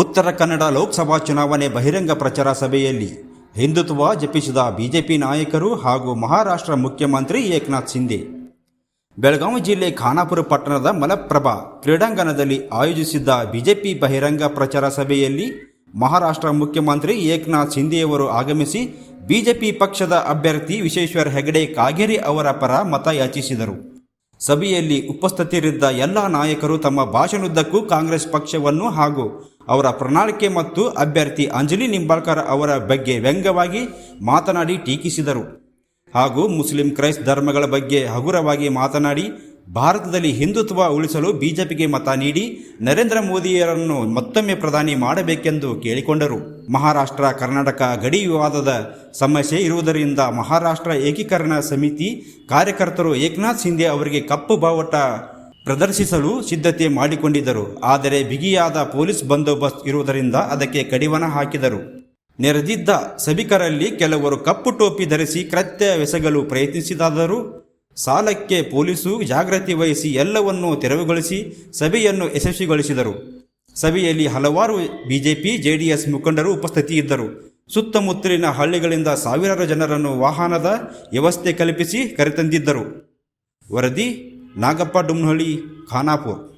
ಉತ್ತರ ಕನ್ನಡ ಲೋಕಸಭಾ ಚುನಾವಣೆ ಬಹಿರಂಗ ಪ್ರಚಾರ ಸಭೆಯಲ್ಲಿ ಹಿಂದುತ್ವ ಜಪಿಸಿದ ಬಿಜೆಪಿ ನಾಯಕರು ಹಾಗೂ ಮಹಾರಾಷ್ಟ್ರ ಮುಖ್ಯಮಂತ್ರಿ ಏಕನಾಥ್ ಸಿಂಧೆ ಬೆಳಗಾವಿ ಜಿಲ್ಲೆ ಖಾನಾಪುರ ಪಟ್ಟಣದ ಮಲಪ್ರಭಾ ಕ್ರೀಡಾಂಗಣದಲ್ಲಿ ಆಯೋಜಿಸಿದ್ದ ಬಿಜೆಪಿ ಬಹಿರಂಗ ಪ್ರಚಾರ ಸಭೆಯಲ್ಲಿ ಮಹಾರಾಷ್ಟ್ರ ಮುಖ್ಯಮಂತ್ರಿ ಏಕನಾಥ್ ಶಿಂದೆಯವರು ಆಗಮಿಸಿ ಬಿಜೆಪಿ ಪಕ್ಷದ ಅಭ್ಯರ್ಥಿ ವಿಶ್ವೇಶ್ವರ ಹೆಗಡೆ ಕಾಗೇರಿ ಅವರ ಪರ ಮತ ಯಾಚಿಸಿದರು. ಸಭೆಯಲ್ಲಿ ಉಪಸ್ಥಿತರಿದ್ದ ಎಲ್ಲ ನಾಯಕರು ತಮ್ಮ ಭಾಷಣದುದ್ದಕ್ಕೂ ಕಾಂಗ್ರೆಸ್ ಪಕ್ಷವನ್ನು ಹಾಗೂ ಅವರ ಪ್ರಣಾಳಿಕೆ ಮತ್ತು ಅಭ್ಯರ್ಥಿ ಅಂಜಲಿ ನಿಂಬಾಳ್ಕರ್ ಅವರ ಬಗ್ಗೆ ವ್ಯಂಗ್ಯವಾಗಿ ಮಾತನಾಡಿ ಟೀಕಿಸಿದರು. ಹಾಗೂ ಮುಸ್ಲಿಂ ಕ್ರೈಸ್ತ ಧರ್ಮಗಳ ಬಗ್ಗೆ ಹಗುರವಾಗಿ ಮಾತನಾಡಿ, ಭಾರತದಲ್ಲಿ ಹಿಂದುತ್ವ ಉಳಿಸಲು ಬಿಜೆಪಿಗೆ ಮತ ನೀಡಿ, ನರೇಂದ್ರ ಮೋದಿಯರನ್ನು ಮತ್ತೊಮ್ಮೆ ಪ್ರಧಾನಿ ಮಾಡಬೇಕೆಂದು ಕೇಳಿಕೊಂಡರು. ಮಹಾರಾಷ್ಟ್ರ, ಕರ್ನಾಟಕ ಗಡಿ ವಿವಾದದ ಸಮಸ್ಯೆ ಇರುವುದರಿಂದ ಮಹಾರಾಷ್ಟ್ರ ಏಕೀಕರಣ ಸಮಿತಿ ಕಾರ್ಯಕರ್ತರು ಏಕನಾಥ್ ಸಿಂಧೆ ಅವರಿಗೆ ಕಪ್ಪು ಬಾವುಟ ಪ್ರದರ್ಶಿಸಲು ಸಿದ್ಧತೆ ಮಾಡಿಕೊಂಡಿದ್ದರು. ಆದರೆ ಬಿಗಿಯಾದ ಪೊಲೀಸ್ ಬಂದೋಬಸ್ತ್ ಇರುವುದರಿಂದ ಅದಕ್ಕೆ ಕಡಿವಾಣ ಹಾಕಿದರು. ನೆರೆದಿದ್ದ ಸಭಿಕರಲ್ಲಿ ಕೆಲವರು ಕಪ್ಪು ಟೋಪಿ ಧರಿಸಿ ಕೃತ್ಯವೆಸಗಲು ಪ್ರಯತ್ನಿಸಿದಾದರೂ ಸಾಲಕ್ಕೆ ಪೊಲೀಸು ಜಾಗೃತಿ ವಹಿಸಿ ಎಲ್ಲವನ್ನೂ ತೆರವುಗೊಳಿಸಿ ಸಭೆಯನ್ನು ಯಶಸ್ವಿಗೊಳಿಸಿದರು. ಸಭೆಯಲ್ಲಿ ಹಲವಾರು ಬಿಜೆಪಿ, ಜೆಡಿಎಸ್ ಮುಖಂಡರು ಉಪಸ್ಥಿತಿಯಿದ್ದರು. ಸುತ್ತಮುತ್ತಲಿನ ಹಳ್ಳಿಗಳಿಂದ ಸಾವಿರಾರು ಜನರನ್ನು ವಾಹನದ ವ್ಯವಸ್ಥೆ ಕಲ್ಪಿಸಿ ಕರೆತಂದಿದ್ದರು. ವರದಿ નાગપ્પા ડુમનહળી ખાનાપુર.